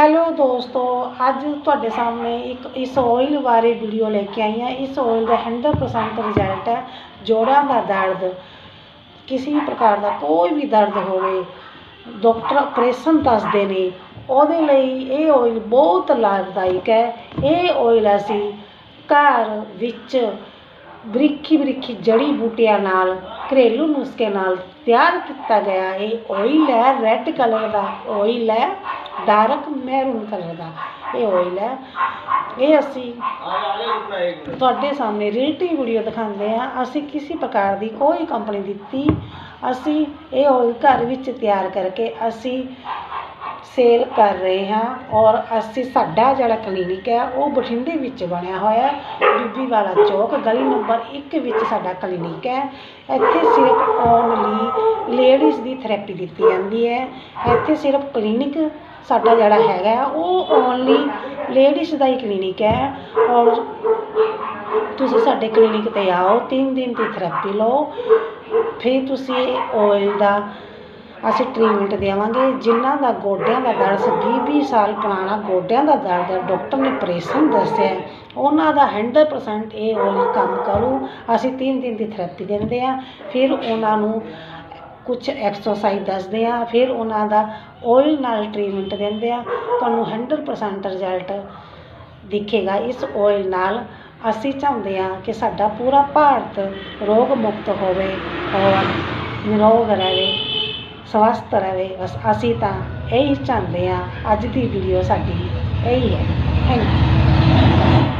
Hello ਦੋਸਤੋ, ਅੱਜ ਤੁਹਾਡੇ ਸਾਹਮਣੇ ਇੱਕ ਇਸ ਆਇਲ ਬਾਰੇ ਵੀਡੀਓ ਲੈ ਕੇ ਆਈ ਹਾਂ। ਇਸ ਆਇਲ ਦਾ 100% ਰਿਜ਼ਲਟ ਹੈ ਜੋੜਾਂ ਦਾ ਦਰਦ। ਕਿਸੇ ਵੀ ਪ੍ਰਕਾਰ ਦਾ ਕੋਈ ਵੀ ਦਰਦ ਹੋਵੇ ਡਾਕਟਰ ਆਪਰੇਸ਼ਨ ਦੱਸਦੇ ਨੇ। ਉਹਦੇ ਲਈ ਇਹ ਆਇਲ ਬਹੁਤ ਲਾਭਦਾਇਕ ਹੈ। ਇਹ ਆਇਲ ਅਸੀਂ ਘਰ ਵਿੱਚ ਬਰੀਕੀ ਬਰੀਕੀ ਜੜੀ ਬੂਟੀਆਂ ਨਾਲ, ਘਰੇਲੂ ਨੁਸਖੇ ਨਾਲ ਤਿਆਰ ਕੀਤਾ ਗਿਆ। ਇਹ ਆਇਲ ਹੈ ਰੈੱਡ ਕਲਰ ਦਾ ਆਇਲ ਹੈ। ਡਾਰਕ ਮੈਰੂਨ ਕਲਰ ਦਾ। ਇਹ ਆਇਲ ਹੈ। ਇਹ ਅਸੀਂ ਤੁਹਾਡੇ ਸਾਹਮਣੇ ਰਿਲੇਟਿਵ ਵੀਡੀਓ ਦਿਖਾਉਂਦੇ ਹਾਂ। ਅਸੀਂ ਕਿਸੇ ਪ੍ਰਕਾਰ ਦੀ ਕੋਈ ਕੰਪਨੀ ਦਿੱਤੀ, ਅਸੀਂ ਇਹ ਆਇਲ ਘਰ ਵਿੱਚ ਤਿਆਰ ਕਰਕੇ ਅਸੀਂ ਸੇਲ ਕਰ ਰਹੇ ਹਾਂ ਔਰ ਅਸੀਂ ਸਾਡਾ ਜਿਹੜਾ ਕਲੀਨਿਕ ਹੈ, ਉਹ ਬਠਿੰਡੇ ਵਿੱਚ ਬਣਿਆ ਹੋਇਆ ਬੀਬੀ ਵਾਲਾ ਚੌਕ, ਗਲੀ ਨੰਬਰ 1 ਵਿੱਚ ਸਾਡਾ ਕਲੀਨਿਕ ਹੈ। ਇੱਥੇ ਸਿਰਫ ਓਨਲੀ ਲੇਡੀਜ਼ ਦੀ ਥੈਰੇਪੀ ਦਿੱਤੀ ਜਾਂਦੀ ਹੈ। ਇੱਥੇ ਸਿਰਫ ਕਲੀਨਿਕ ਸਾਡਾ ਜਿਹੜਾ ਹੈਗਾ ਉਹ ਓਨਲੀ ਲੇਡੀਜ਼ ਦਾ ਹੀ ਕਲੀਨਿਕ ਹੈ। ਔਰ ਤੁਸੀਂ ਸਾਡੇ ਕਲੀਨਿਕ ਤੇ ਆਓ, ਤਿੰਨ ਦਿਨ ਦੀ ਥੈਰੇਪੀ ਲਓ। ਫਿਰ ਤੁਸੀਂ ਇਹ ਆਇਲ ਦਾ, ਅਸੀਂ ਟ੍ਰੀਟਮੈਂਟ ਦੇਵਾਂਗੇ। ਜਿਨ੍ਹਾਂ ਦਾ ਗੋਡਿਆਂ ਦਾ ਦਰਦ ਸੀ 20 20 ਸਾਲ ਪੁਰਾਣਾ ਗੋਡਿਆਂ ਦਾ ਦਰਦ ਹੈ ਡਾਕਟਰ ਨੇ ਆਪਰੇਸ਼ਨ ਦੱਸਿਆ ਉਹਨਾਂ ਦਾ 100% ਇਹ ਓਇਲ ਕੰਮ ਕਰੂ। ਅਸੀਂ 3 ਦਿਨ ਦੀ ਥੈਰੇਪੀ ਦਿੰਦੇ ਹਾਂ। ਫਿਰ ਉਹਨਾਂ ਨੂੰ ਕੁਛ ਐਕਸਰਸਾਈਜ਼ ਦੱਸਦੇ ਹਾਂ ਫਿਰ ਉਹਨਾਂ ਦਾ ਓਇਲ ਨਾਲ ਟਰੀਟਮੈਂਟ ਦਿੰਦੇ ਹਾਂ ਤੁਹਾਨੂੰ 100% ਰਿਜ਼ਲਟ ਦਿਖੇਗਾ ਇਸ ਓਇਲ ਨਾਲ। ਅਸੀਂ ਚਾਹੁੰਦੇ ਹਾਂ ਕਿ ਸਾਡਾ ਪੂਰਾ ਭਾਰਤ ਰੋਗ ਮੁਕਤ ਹੋਵੇ ਔਰ ਨਿਰੋਗ ਰਹੇ, ਸਵਸਥ ਰਹੇ। ਬਸ ਅਸੀਂ ਤਾਂ ਇਹੀ ਚਾਹੁੰਦੇ ਹਾਂ। ਅੱਜ ਦੀ ਵੀਡੀਓ ਸਾਡੀ ਇਹੀ ਹੈ। Thank you